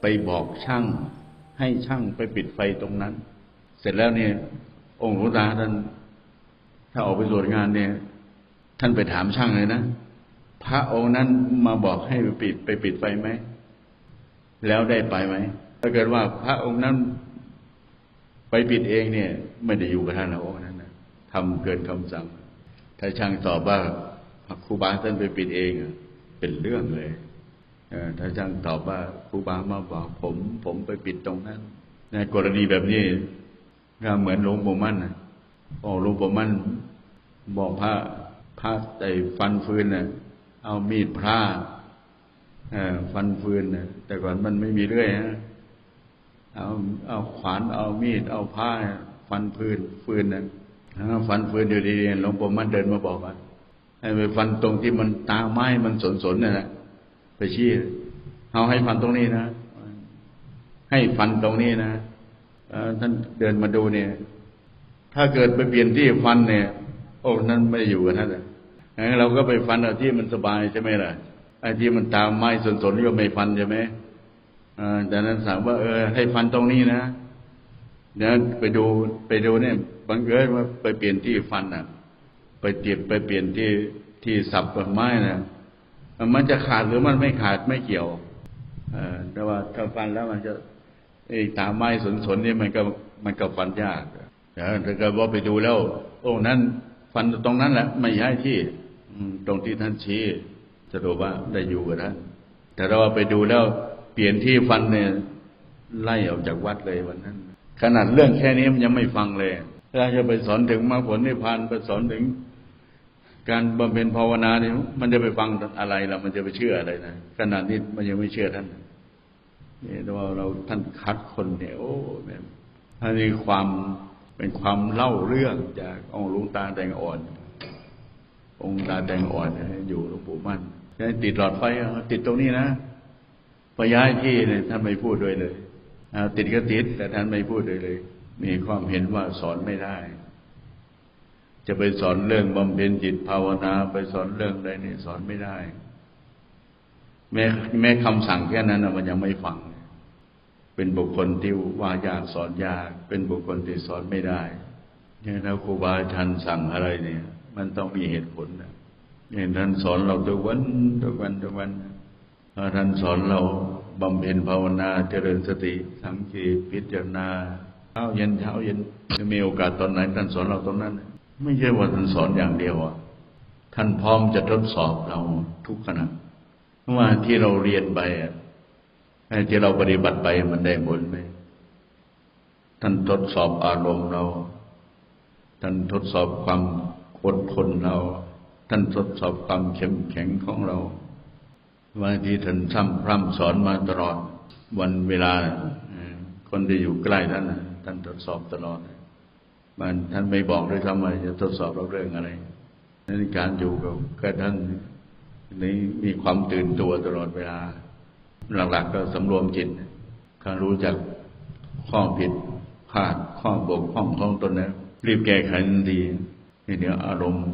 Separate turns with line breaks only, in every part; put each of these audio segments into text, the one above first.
ไปบอกช่างให้ช่างไปปิดไฟตรงนั้น เสร็จแล้วเนี่ย องค์หลวงตาท่านถ้าออกไปตรวจงานเนี่ย ท่านไปถามช่างเลยนะพระองค์นั้นมาบอกให้ไปปิดไปปิดไฟไหมแล้วได้ไปไหมถ้าเกิดว่าพระองค์นั้นไปปิดเองเนี่ย ไม่ได้อยู่กับท่านนะองค์นั้นนะทำเกินคำสั่ง ถ้าช่างตอบว่าครูบาท่านไปปิดเองอะ เป็นเรื่องเลยออถ้าช่างตอบว่าครูบามาบอกผม ผมไปปิดตรงนั้นในกรณีแบบนี้ก็เหมือนหลวงปู่มั่นนะโอ้หลวงปู่มั่น บอกพระพระไอ้ฟันฟืนน่ะ เอามีดพระฟันฟืนน่ะแต่ก่อนมันไม่มีเรื่อยฮะเอาเอาขวานเอามีด เอาผ้าฟันฟืนฟืนน่ะฟันฟืนอยู่ดีๆหลวงปู่มั่นเดินมาบอกว่า ให้ไปฟันตรงที่มันตาไม้มันสนๆน่ะนะไปชี้เอาให้ฟันตรงนี้นะ ให้ฟันตรงนี้นะอท่านเดินมาดูเนี่ย ถ้าเกิดไปเปลี่ยนที่ฟันเนี่ย โอ้นั้นไม่อยู่กับท่านเลยงั้นเราก็ไปฟันเอาที่มันสบายใช่ไหมล่ะไอ้ที่มันตามไม้สนๆก็ไม่ฟันใช่ไหมแต่นั้นถามว่าเออ ให้ฟันตรงนี้นะเดี๋ยวไปดูไปดูเนี่ยบังเอิญว่าไปเปลี่ยนที่ฟันอะ ไปเตียบไปเปลี่ยนที่ที่สับกับไม้นะมันจะขาดหรือมันไม่ขาดไม่เกี่ยวอแต่ว่าถ้าฟันแล้วมันจะไอ้ตามไม้สนๆนี่มันก็มันก็ฟันยากแต่ถ้าเกิดว่าไปดูแล้ว โอ้นั้น ฟันตรงนั้นแหละไม่ย้ายที่ตรงที่ท่านชี้สรุปว่าได้อยู่กับท่านแต่เราไปดูแล้วเปลี่ยนที่ฟันเนี่ยไล่ออกจากวัดเลยวันนั้น ขนาดเรื่องแค่นี้มันยังไม่ฟังเลยถ้าจะไปสอนถึงมรรคผลนิพพานไปสอนถึง การบำเพ็ญภาวนาเนี่ยมันจะไปฟังอะไรล่ะมันจะไปเชื่ออะไรนะขนาดนี้มันยังไม่เชื่อท่านนี่แต่ว่าเราท่านคัดคนเนี่ยโอ้แม่อันนี้ความเป็นความเล่าเรื่องจากองค์หลวงตาแดงอ่อน องค์ตาแดงอ่อนอยู่หลวงปู่มั่นติดหลอดไฟติดตรงนี้นะพอย้ายที่เนี่ยท่านไม่พูดด้วยเลยติดก็ติดแต่ท่านไม่พูดด้วยเลย มีความเห็นว่าสอนไม่ได้ จะไปสอนเรื่องบำเพ็ญจิตภาวนา ไปสอนเรื่องอะไรนี่สอนไม่ได้ แม้แม้คำสั่งแค่นั้นมันยังไม่ฟัง เป็นบุคคลที่ว่ายากสอนยาก เป็นบุคคลที่สอนไม่ได้เนี่ยถ้าครูบาอาจารย์สั่งอะไรเนี่ย มันต้องมีเหตุผลนะเนี่ยท่านสอนเราทุกวันทุกวันทุกวันถ้าท่านสอนเราบำเพ็ญภาวนาเจริญสติ สังเกตพิจารณาเช้าเย็นเช้าเย็นจะมีโอกาสตอนไหนท่านสอนเราตรงนั้น ไม่ใช่ว่าท่านสอนอย่างเดียวอะท่านพร้อมจะทดสอบเราทุกขณะเพราะว่าที่เราเรียนไปอะที่เราปฏิบัติไปมันได้ผลไหมท่านทดสอบอารมณ์เรา ท่านทดสอบความอดทนเรา ท่านทดสอบความเข้มแข็งของเราวันที่ท่านซ้ำพร่ำสอนมาตลอด วันเวลาคนที่อยู่ใกล้ท่านท่านทดสอบตลอด มันท่านไม่บอกด้วยซ้ำว่าจะทดสอบเราเรื่องอะไรในการอยู่กับกับท่านนี้มีความตื่นตัวตลอดเวลา หลักๆ ก็สำรวมจิตการรู้จักข้อผิดพลาดข้อบกพร่องของตนนะรีบแก้ไขทันทีนี่เดี๋ยวอารมณ์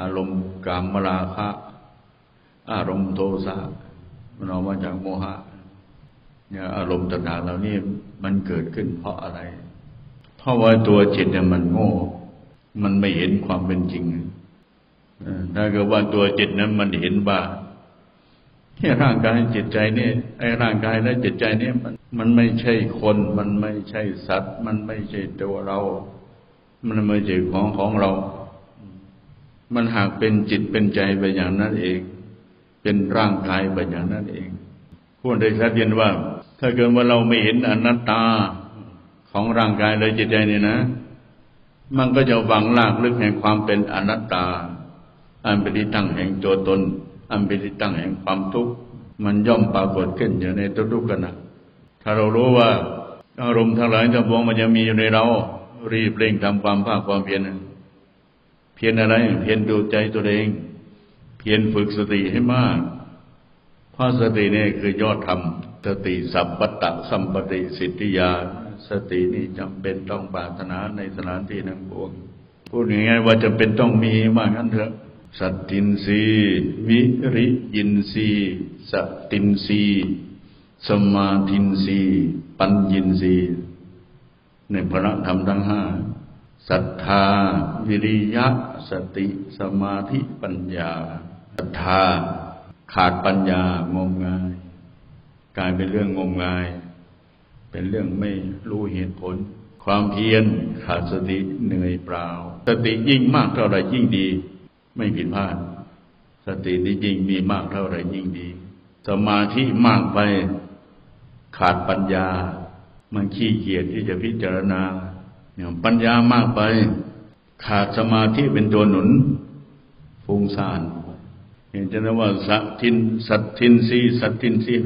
อารมณ์กามราคะ อารมณ์โทสะมันออกมาจากโมหะเนี่ยอารมณ์ต่างๆเหล่านี้มันเกิดขึ้นเพราะอะไร เพราะว่าตัวจิตเนี่ยมันโง่ มันไม่เห็นความเป็นจริงถ้าเกิดว่าตัวจิตนั้นมันเห็นว่าแค่ร่างกายจิตใจเนี่ยไอ้ร่างกายและจิตใจเนี่ยมันมันไม่ใช่คน มันไม่ใช่สัตว์ มันไม่ใช่ตัวเรา มันไม่ใช่ของของเรา มันหากเป็นจิตเป็นใจไปอย่างนั้นเอง เป็นร่างกายไปอย่างนั้นเองพูดได้ชัดเจนว่า ถ้าเกิดว่าเราไม่เห็นอนัตตา ของร่างกายและจิตใจนี่นะ มันก็จะหวังลากลึกแห่งความเป็นอนัตตา อันเป็นที่ตั้งแห่งตัวตน อันเป็นที่ตั้งแห่งความทุกข์มันย่อมปรากฏขึ้นอยู่ในทุกๆขณะถ้าเรารู้ว่าอารมณ์ทั้งหลายทั้งปวงมันจะมีอยู่ในเรา รีบเร่งทำความภาคความเพียรเพียรอะไร เพียรดูใจตัวเอง เพียรฝึกสติให้มากเพราะสตินี่คือยอดธรรมสติสัพพตะสัมปติสิทธิยา สตินี่จำเป็นต้องปรารถนาในสถานที่ทั้งปวงพูดง่ายๆว่าจำเป็นต้องมีมากนั้นเถอะสัตตินรีวิริยินรีสตินรีสมาธินรีปัญญินรีในพระธรรมทั้งห้าศรัทธา วิริยะ สติ สมาธิปัญญาศรัทธาขาดปัญญางมงาย กลายเป็นเรื่องงมงาย เป็นเรื่องไม่รู้เหตุผล ความเพียรขาดสติเหนื่อยเปล่า สติยิ่งมากเท่าไรยิ่งดี ไม่ผิดพลาด สติที่ยิ่งมีมากเท่าไรยิ่งดี สมาธิมากไปขาดปัญญา มันขี้เกียจที่จะพิจารณาเนี่ยปัญญามากไป ขาดสมาธิเป็นตัวหนุนฟุ้งซ่านเห็นจะนะว่าสัตทิน สัตทินรีสัตทินรี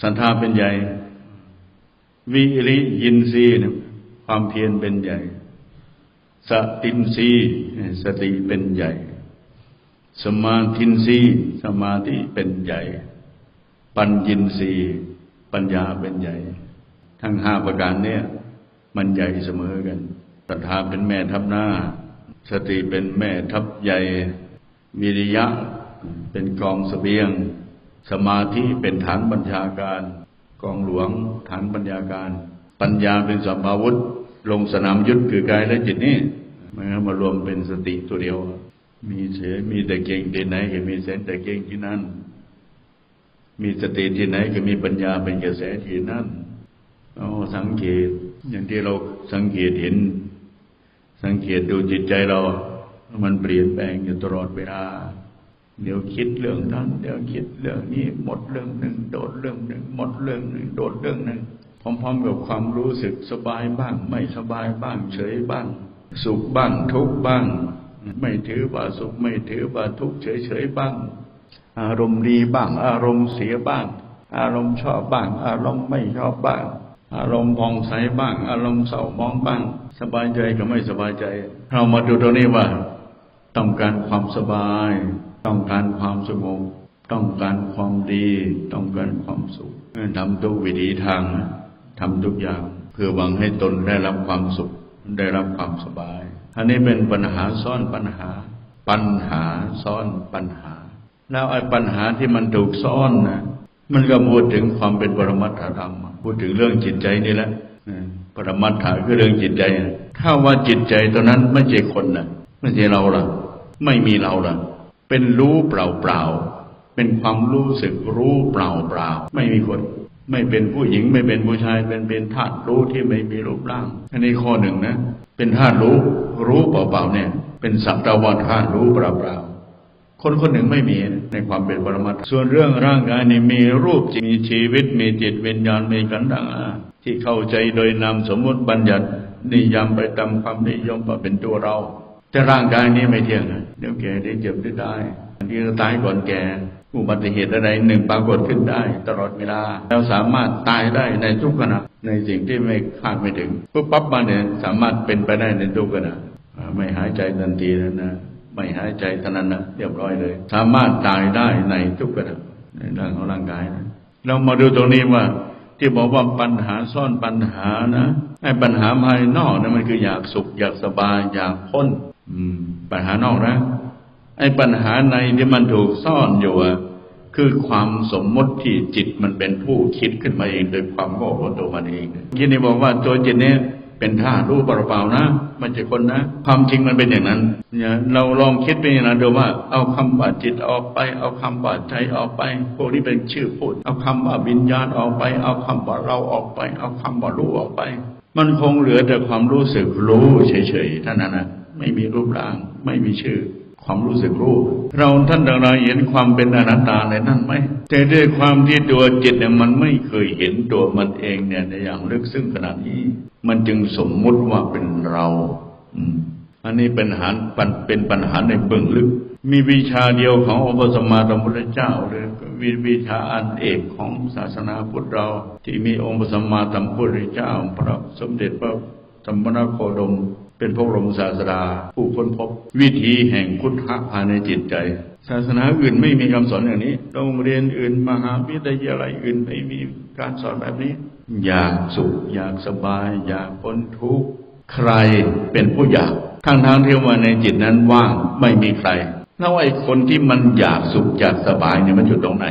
สันทาเป็นใหญ่ วิริยินรีเนี่ยความเพียรเป็นใหญ่ สตินรีสติเป็นใหญ่ สมาธินรีสมาธิเป็นใหญ่ ปัญญินรีปัญญาเป็นใหญ่ ทั้งห้าประการเนี่ย มันใหญ่เสมอกันศรัทธาเป็นแม่ทัพหน้า สติเป็นแม่ทัพใหญ่วิริยะเป็นกองสเสบียง สมาธิเป็นฐานบัญชาการ กองหลวงฐานปัญญาการ ปัญญาเป็นสัมภาวุธ ลงสนามยุทธคือกายและจิตนี่มันมารวมเป็นสติตัวเดียว มีเสือมีแต่เก่งที่ไหนก็มีเสนแต่เก่งที่นั่น มีสติที่ไหนก็มีปัญญาเป็นกระแสที่นั่นเอาสังเกต อย่างที่เราสังเกตเห็น สังเกตดูจิตใจเรา มันเปลี่ยนแปลงอยู่ตลอดเวลา เดี๋ยวคิดเรื่องนั้น เดี๋ยวคิดเรื่องนี้หมดเรื่องหนึ่ง โดดเรื่องหนึ่ง หมดเรื่องหนึ่ง โดดเรื่องหนึ่งพร้อมๆกับความรู้สึกสบายบ้าง ไม่สบายบ้างเฉยบ้าง สุขบ้างทุกบ้าง ไม่ถือว่าสุขไม่ถือว่าทุกเฉยๆบ้าง อารมณ์ดีบ้าง อารมณ์เสียบ้าง อารมณ์ชอบบ้าง อารมณ์ไม่ชอบบ้าง อารมณ์ผ่องใสบ้าง อารมณ์เศร้ามองบ้าง สบายใจก็ไม่สบายใจ เรามาดูตรงนี้ว่า ต้องการความสบาย ต้องการความสงบต้องการความดีต้องการความสุขทำทุกวิธีทางทำทุกอย่างเพื่อหวังให้ตนได้รับความสุขได้รับความสบาย อันนี้เป็นปัญหาซ่อนปัญหา ปัญหาซ่อนปัญหา แล้วไอ้ปัญหาที่มันถูกซ่อนนะมันก็พูดถึงความเป็นปรมัตถธรรมพูดถึงเรื่องจิตใจนี่แหละปรมัตถะคือเรื่องจิตใจถ้าว่าจิตใจตัวนั้นไม่ใช่คนนะไม่ใช่เราล่ะ ไม่มีเราล่ะ เป็นรู้เปล่าเปล่าเป็นความรู้สึกรู้เปล่าเปล่าไม่มีคนไม่เป็นผู้หญิงไม่เป็นผู้ชายเป็นเป็นธาตุรู้ที่ไม่มีรูปร่าง อันนี้ข้อหนึ่งนะ เป็นธาตุรู้รู้เปล่าเปล่าเนี่ย เป็นสัตวันธาตุรู้เปล่าเปล่าคนคนหนึ่งไม่มีในความเป็นปรมัตส่วนเรื่องร่างกายนี่มีรูปจริงมีชีวิตมีจิตวิญญาณมีกันดังที่เข้าใจโดยนามสมมติบัญญัตินิยามไปตามความนิยมว่าเป็นตัวเรา แต่ร่างกายนี้ไม่เที่ยงเดี๋ยวแก่ได้เจ็บได้ได้อันนี้ตายก่อนแก่อุบัติเหตุอะไรหนึ่งปรากฏขึ้นได้ ตลอดเวลาแล้วสามารถตายได้ในทุกขณะในสิ่งที่ไม่คาดไม่ถึงปุ๊บปั๊บมาเนี่ยสามารถเป็นไปได้ในทุกขณะไม่หายใจทันทีแล้วนะไม่หายใจท่านั้นนะเรียบร้อยเลย สามารถตายได้ในทุกขณะในเรื่องของร่างกายนะเรามาดูตรงนี้ว่า ที่บอกว่าปัญหาซ่อนปัญหานะไอ้ปัญหาภายนอกนะมันคืออยากสุขอยากสบายอยากพ้น ปัญหานอกนะ ไอ้ปัญหาในที่มันถูกซ่อนอยู่อะคือความสมมติที่จิตมันเป็นผู้คิดขึ้นมาเองโดยความโง่ของตัวมันเองที่นี่บอกว่าตัวจิตเนี้ยเป็นธาตุรู้เปล่าๆนะม่ใช่คนนะ ความจริงมันเป็นอย่างนั้นเนี่ยเราลองคิดไปอย่างนั้นดูว่า เอาคำว่าจิตออกไป เอาคำว่าใจออกไป พวกนี้เป็นชื่อพูด เอาคำว่าวิญญาณออกไป เอาคำว่าเราออกไป เอาคำว่ารู้ออกไป มันคงเหลือแต่ความรู้สึกรู้เฉยๆเท่านั้นนะ ไม่มีรูปร่าง ไม่มีชื่อ ความรู้สึกรู้ เราท่านเราเห็นความเป็นอนัตตาในนั้นไหม แต่ด้วยความที่ตัวจิตเนี่ยมันไม่เคยเห็นตัวมันเองเนี่ยในอย่างลึกซึ้งขนาดนี้ มันจึงสมมุติว่าเป็นเราอันนี้เป็นหาเป็นปัญหาในเบื้องลึก มีวิชาเดียวขององค์สมมาสัมพุทธเจ้าหรือวิวิชาอันเอกของศาสนาพุทธเรา ที่มีองค์สมมาสัมพุทธเจ้า พระสมเด็จพระธรรมนโคดม เป็นพระบรมศาสดาผู้ค้นพบ วิธีแห่งพุทธะภายในจิตใจ ศาสนาอื่นไม่มีคำสอนอย่างนี้โรงเรียนอื่น มหาวิทยาลัยอื่นไม่มีการสอนแบบนี้ อยากสุข อยากสบาย อยากพ้นทุกข์ใครเป็นผู้อยากทั้งทางที่ว่าในจิตนั้นว่างไม่มีใครแล้วไอ้คนที่มันอยากสุขอยากสบายเนี่ยมันอยู่ตรงไหน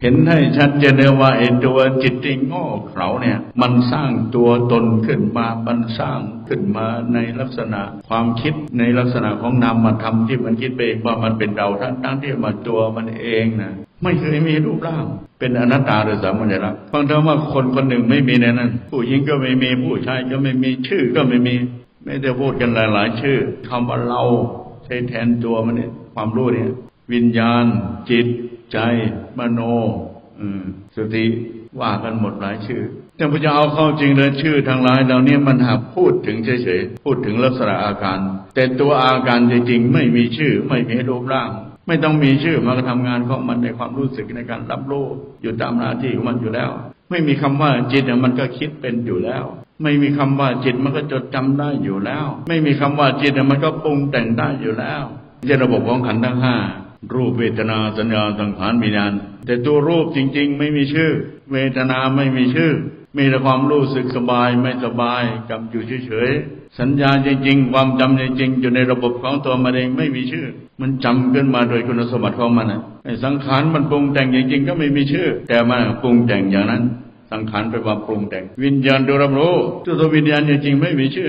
เห็นให้ชัดเจนเลยว่าไอ้ตัวจิตที่โง่เขลาเนี่ย มันสร้างตัวตนขึ้นมา มันสร้างขึ้นมาในลักษณะความคิดในลักษณะของนามธรรมที่มันคิดไปเองว่ามันเป็นเราทั้งทั้งที่มาตัวมันเองนะไม่เคยมีรูปร่าง เป็นอนัตตาโดยสามัญลักษณ์ฟังเถอะว่าคนคนหนึ่งไม่มีในนั้น ผู้หญิงก็ไม่มีผู้ชายก็ไม่มีชื่อก็ไม่มี ไม่ได้พูดกันหลาย ๆ ชื่อคำว่าเราใช้แทนตัวมันเนี่ยความรู้เนี่ย วิญญาณจิต ใจมโนสติว่ากันหมดหลายชื่อ แต่พระจะเอาเข้าจริงเลยชื่อทางหลายเหล่านี้มันหากพูดถึงเฉยๆพูดถึงลักษณะอาการ แต่ตัวอาการจริงๆไม่มีชื่อ ไม่มีรูปร่าง ไม่ต้องมีชื่อมันก็ทำงานของมันในความรู้สึกในการรับรู้อยู่ตามหน้าที่ของมันอยู่แล้ว ไม่มีคำว่าจิตมันก็คิดเป็นอยู่แล้ว ไม่มีคำว่าจิตมันก็จดจำได้อยู่แล้ว ไม่มีคำว่าจิตมันก็ปรุงแต่งได้อยู่แล้วในระบบของขันธ์ทั้งห้า รูปเวทนาสัญญาสังขารวิญญาณ แต่ตัวรูปจริง ๆ ไม่มีชื่อ เวทนาไม่มีชื่อ มีแต่ความรู้สึกสบายไม่สบายกับอยู่เฉยๆสัญญาจริง ๆ ความจำจริงๆอยู่ในระบบของตัวมันเองไม่มีชื่อ มันจำขึ้นมาโดยคุณสมบัติของมันไอ้สังขารมันปรุงแต่งจริงๆก็ไม่มีชื่อ แต่มันปรุงแต่งอย่างนั้น สังขารเป็นความปรุงแต่ง วิญญาณตัวรับรู้ตัวตัววิญญาณจริงๆไม่มีชื่อ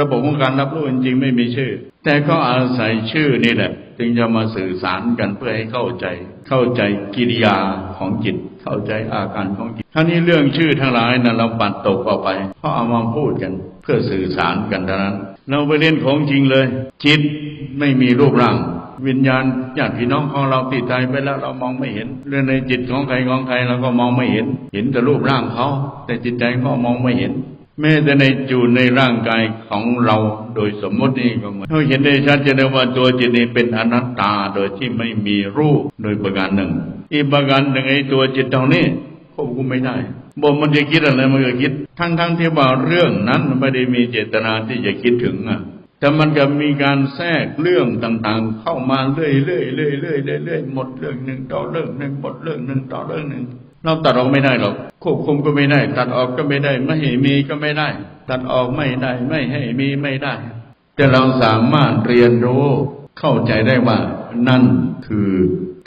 ระบบของการรับรู้จริงๆไม่มีชื่อ แต่ก็อาศัยชื่อนี่แหละ จึงจะมาสื่อสารกันเพื่อให้เข้าใจ เข้าใจกิริยาของจิต เข้าใจอาการของจิตท่านี้เรื่องชื่อทั้งหลายนะเราปัดตกออกไปเพราะเอามาพูดกัน เพื่อสื่อสารกันเท่านั้น เราไปเล่นของจริงเลย จิตไม่มีรูปร่าง วิญญาณญาติพี่น้องของเราติดใจไปแล้วเรามองไม่เห็น เรื่องในจิตของใครของใครเราก็มองไม่เห็น เห็นแต่รูปร่างเขา แต่จิตใจก็มองไม่เห็น แม้แต่ในอยู่ในร่างกายของเราโดยสมมตินี่ก็เหมือนเราเห็นได้ชัดเจนว่าตัวจิตนี้เป็นอนัตตาโดยที่ไม่มีรูปโดยประการหนึ่ง อีกประการหนึ่งไอ้ตัวจิตตรงนี้ควบคุมไม่ได้บอกมันจะคิดอะไรมันก็คิด ทั้งๆที่ว่าเรื่องนั้นมันไม่ได้มีเจตนาที่จะคิดถึงอะแต่มันก็มีการแทรกเรื่องต่างๆ เข้ามาเรื่อยๆเรื่อยๆเรื่อยๆเรื่อยๆหมดเรื่องหนึ่งต่อเรื่องหนึ่งหมดเรื่องหนึ่งต่อเรื่องหนึ่ง เราตัดออกไม่ได้หรอกควบคุมก็ไม่ได้ ตัดออกก็ไม่ได้ ไม่ให้มีก็ไม่ได้ ตัดออกไม่ได้ ไม่ให้มีไม่ได้ แต่เราสามารถเรียนรู้เข้าใจได้ว่านั่นคือ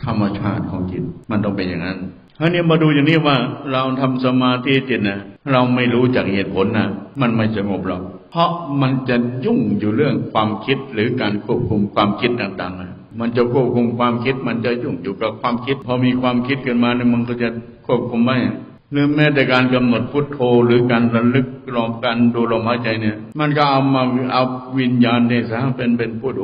ธรรมชาติของจิต มันต้องเป็นอย่างนั้นคราวนี้มาดูอย่างนี้ว่า เราทำสมาธิจิตนะเราไม่รู้จากเหตุผลนะมันไม่สงบหรอกเพราะมันจะยุ่งอยู่เรื่องความคิดหรือการควบคุมความคิดต่างๆนะ มันจะควบคุมความคิด มันจะยุ่งอยู่กับความคิด พอมีความคิดขึ้นมาเนี่ยมันก็จะควบคุมไม่หรือแม้แต่การกำหนดพุทโธหรือการระลึกลมการดูลมหายใจเนี่ย มันก็เอามาเอาวิญญาณเนสางเป็นเป็นพุทโธ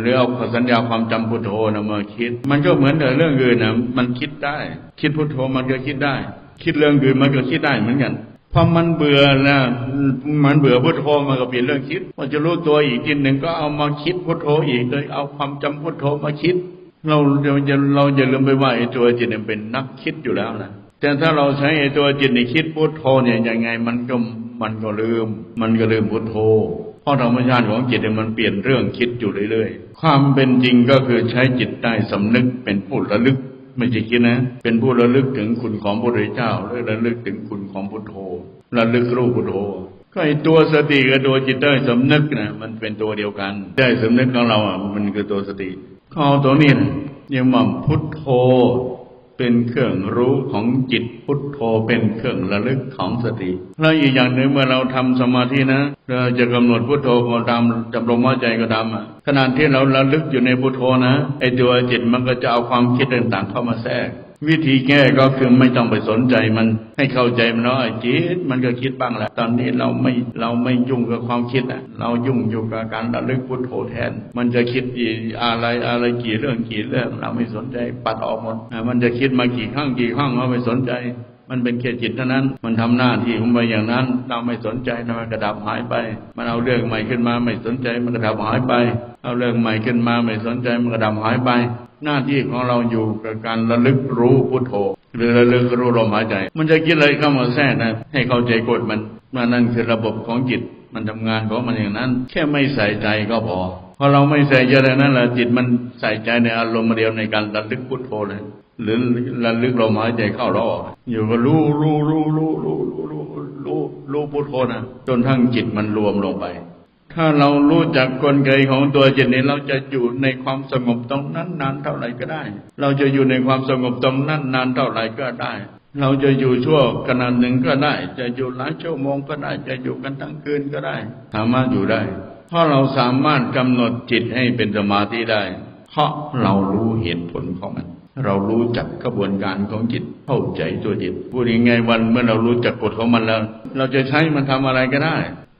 หรือเอาสัญญาความจำพุทโธนะมาคิด มันก็เหมือนกับเรื่องอื่นนะมันคิดได้ คิดพุทโธมันก็คิดได้ คิดเรื่องอื่นมันก็คิดได้เหมือนกัน พอมันเบื่อนะมันเบื่อพุทโธมันก็เปลี่ยนเรื่องคิดพอจะรู้ตัวอีกทีหนึ่งก็เอามาคิดพุทโธอีกโดยเอาความจำพุทโธมาคิด เราเราจะเราอย่าลืมไปว่าไอ้ตัวจิตเนี่ยเป็นนักคิดอยู่แล้วนะแต่ถ้าเราใช้ไอ้ตัวจิตในคิดพุทโธเนี่ยยังไงมันก็มันก็ลืม มันก็ลืมพุทโธเพราะธรรมชาติของจิตเนี่ยมันเปลี่ยนเรื่องคิดอยู่เรื่อยๆ ความเป็นจริงก็คือใช้จิตได้สำนึกเป็นผู้ระลึก ไม่ใช่คิดนะ เป็นผู้ระลึกถึงคุณของพระพุทธเจ้าหรือระลึกถึงคุณของพุทโธระลึกรู้พุทโธก็ไอตัวสติกับตัวจิตได้สำนึกนะมันเป็นตัวเดียวกัน ได้สำนึกของเราอะมันคือตัวสติ ข้อตัวนี้นะยังว่มพุทโธ เป็นเครื่องรู้ของจิตพุทโธเป็นเครื่องระลึกของสติแล้วอีกอย่างหนึ่งเมื่อเราทำสมาธินะเราจะกำหนดพุทโธก็ตามจับลมหายใจก็ตามอะขณะที่เราระลึกอยู่ในพุทโธนะไอตัวจิตมันก็จะเอาความคิดต่างๆเข้ามาแทรก วิธีแก้ก็คือไม่ต้องไปสนใจมันให้เข้าใจมันเนาะจิตมันก็คิดบ้างแหละตอนนี้เราไม่เราไม่ยุ่งกับความคิดอะ เรายุ่งอยู่กับการระลึกพุทโธแทน มันจะคิดอีอะไรอะไรกี่เรื่องกี่เรื่องเราไม่สนใจปัดออกหมดมันจะคิดมากี่ครั้งกี่ครั้งเราไม่สนใจมันเป็นแค่จิตเท่านั้น มันทำหน้าที่ของมันอย่างนั้น เราไม่สนใจนะมันกระดับหายไป มันเอาเรื่องใหม่ขึ้นมาไม่สนใจ มันกระดับหายไป เอาเรื่องใหม่ขึ้นมาไม่สนใจ มันกระดับหายไป หน้าที่ของเราอยู่กับการระลึกรู้พุทโธหรือระลึกรู้ลมหายใจ มันจะคิดอะไรเข้ามาแทรกนะให้เข้าใจกฎมันมันนั่นคือระบบของจิตมันทำงานของมันอย่างนั้น แค่ไม่ใส่ใจก็พอพอเราไม่ใส่ใจในนั้นแหละจิตมันใส่ใจในอารมณ์เดียวในการระลึกพุทโธเลยหรือระลึกลมหายใจเข้าแล้วออกอยู่ก็รู้รู้รู้รู้รู้รู้รู้รู้รู้พุทโธนะจนทั้งจิตมันรวมลงไป ถ้าเรารู้จักกลไกของตัวจิตนี้เราจะอยู่ในความสงบตรงนั้นนานเท่าไหร่ก็ได้ เราจะอยู่ในความสงบตรงนั้นนานเท่าไหร่ก็ได้ เราจะอยู่ชั่วขนาดหนึ่งก็ได้ จะอยู่หลายชั่วโมงก็ได้ จะอยู่กันทั้งคืนก็ได้ สามารถอยู่ได้ เพราะเราสามารถกำหนดจิตให้เป็นสมาธิได้ เพราะเรารู้เหตุผลของมัน เรารู้จักกระบวนการของจิตเข้าใจตัวจิตพูดยังไงวันเมื่อเรารู้จักกฎของมันแล้ว เราจะใช้มันทำอะไรก็ได้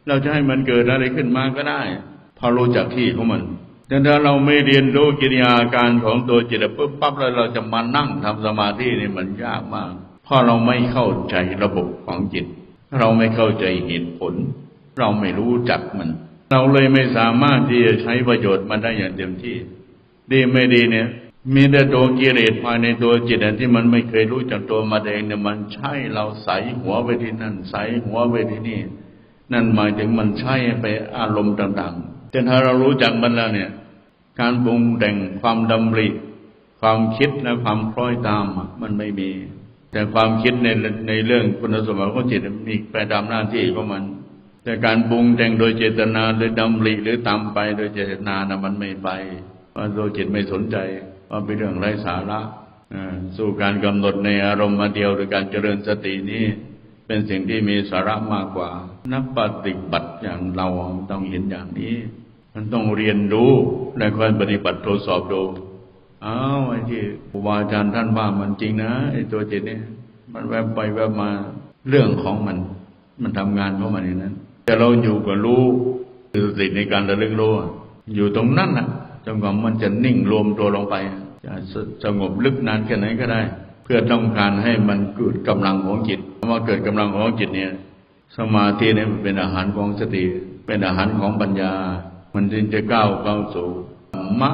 เราจะให้มันเกิดอะไรขึ้นมาก็ได้พอรู้จักที่ของมันแต่ถ้าเราไม่เรียนรู้กิริยาการของตัวจิตปุ๊บปั๊บแล้วเราจะมานั่งทำสมาธินี่มันยากมาก เพราะเราไม่เข้าใจระบบของจิต เราไม่เข้าใจเหตุผล เราไม่รู้จักมัน เราเลยไม่สามารถที่จะใช้ประโยชน์มันได้อย่างเต็มที่ ดีไม่ดีเนี่ย มีแต่ตัวกิเลสภายในตัวจิตที่มันไม่เคยรู้จักตัวมันเองเนี่ยมันใช่เราใส่หัวไปที่นั่นใส่หัวไปที่นี่ นั่นหมายถึงมันใช่ไปอารมณ์ต่างๆแต่ถ้าเรารู้จักมันแล้วเนี่ย การปรุงแต่งความดำริ ความคิดและความคล้อยตามมันไม่มี แต่ความคิดในในเรื่องคุณสมบัติของจิตมีไปตามหน้าที่ของมัน แต่การปรุงแต่งโดยเจตนาหรือดำริหรือตามไปโดยเจตนานะมันไม่ไปเพราะตัวจิตไม่สนใจว่าเป็นเรื่องไร้สาระอ่าสู่การกำหนดในอารมณ์มาเดียวหรือการเจริญสตินี้ เป็นสิ่งที่มีสาระมากกว่า นักปฏิบัติอย่างเราต้องเห็นอย่างนี้ มันต้องเรียนรู้และค่อยปฏิบัติทดสอบดูอ้าวไอ้ที่ครูบาอาจารย์ท่านว่ามันจริงนะไอ้ตัวจิตเนี่ยมันแวบไปแวบมาเรื่องของมัน มันทำงานของมันอย่างนั้น แต่เราอยู่กับรู้คือสติในการระลึกรู้อยู่ตรงนั้นนะจนกว่ามันจะนิ่งรวมตัวลงไปจะสงบลึกนานแค่ไหนก็ได้ เพื่อต้องการให้มันเกิดกำลังของจิตเมื่อเกิดกำลังของจิตเนี่ยสมาธิเนี่ยมันเป็นอาหารของสติเป็นอาหารของปัญญา มันจึงจะก้าวเข้าสู่มะ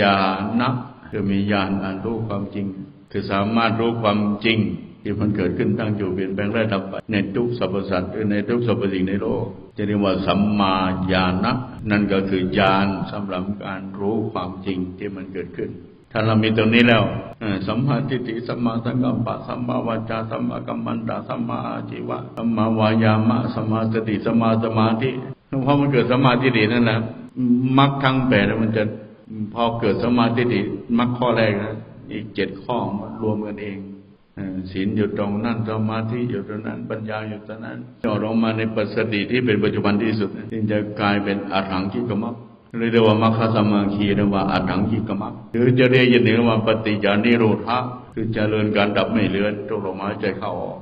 ญาณะคือมีญาณอันรู้ความจริง คือสามารถรู้ความจริง ที่มันเกิดขึ้นตั้งอยู่เปลี่ยนแปลงและดับไปในทุกสรรพสัตว์หรือในทุกสรรพสิ่งในโลกจะเรียกว่าสัมมาญาณะนั่นก็คือญาณสำหรับการรู้ความจริงที่มันเกิดขึ้น ถ้าเรามีตรงนี้แล้วสัมมาทิฏฐิสัมมาสังกัปปะสัมมาวาจาสัมมากัมมันตะสัมมาอาชีวะสัมมาวายามะสัมมาสติสัมมาสมาธิเพราะมันเกิดสัมมาทิฏฐินั่นแหละมรรคทั้งแปดมันจะพอเกิดสัมมาทิฏฐิมรรคข้อแรกนะอีกเจ็ดข้อมันรวมกันเองศีลอยู่ตรงนั้นสมาธิอยู่ตรงนั้น ปัญญาอยู่ตรงนั้นจ่อลงมาในปัสสติที่เป็นปัจจุบันที่สุดจึงจะกลายเป็นอรหังคิกมัค เรียกว่ามัคคสมาคีเรียกว่าอัตถังกิกมักหรือจะเรียกอย่างหนึ่งว่าปฏิจานิโรธะคือเจริญการดับไม่เลือนทุกลมหายใจเข้าออก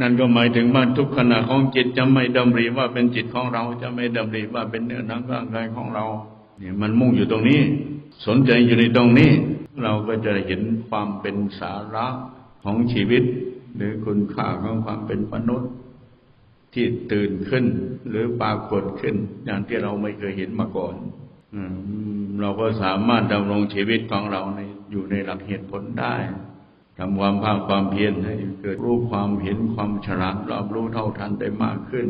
นั่นก็หมายถึงว่าทุกขณะของจิตจะไม่ดำริว่าเป็นจิตของเราจะไม่ดำริว่าเป็นเนื้อหนังร่างกายของเราเนี่ยมันมุ่งอยู่ตรงนี้ สนใจอยู่ในตรงนี้ เราก็จะเห็นความเป็นสาระของชีวิต หรือคุณค่าของความเป็นมนุษย์ ที่ตื่นขึ้นหรือปรากฏขึ้นอย่างที่เราไม่เคยเห็นมาก่อน เราก็สามารถดำรงชีวิตของเราในอยู่ในหลักเหตุผลได้ทำความภาคความเพียรให้เกิดรู้ความเห็นความฉลาดรอบรู้เท่าทันได้มากขึ้น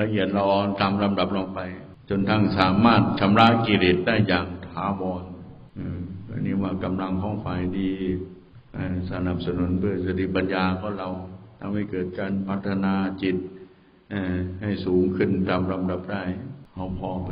ละเอียดละออนตามลำดับลงไป จนทั้งสามารถชำระกิเลสได้อย่างถาวรอืมอันนี้ว่ากำลังของฝ่ายดีสนับสนุนเพื่อสติปัญญาของเราทำให้เกิดการพัฒนาจิตให้สูงขึ้นตามลำดับได้เอาพอไป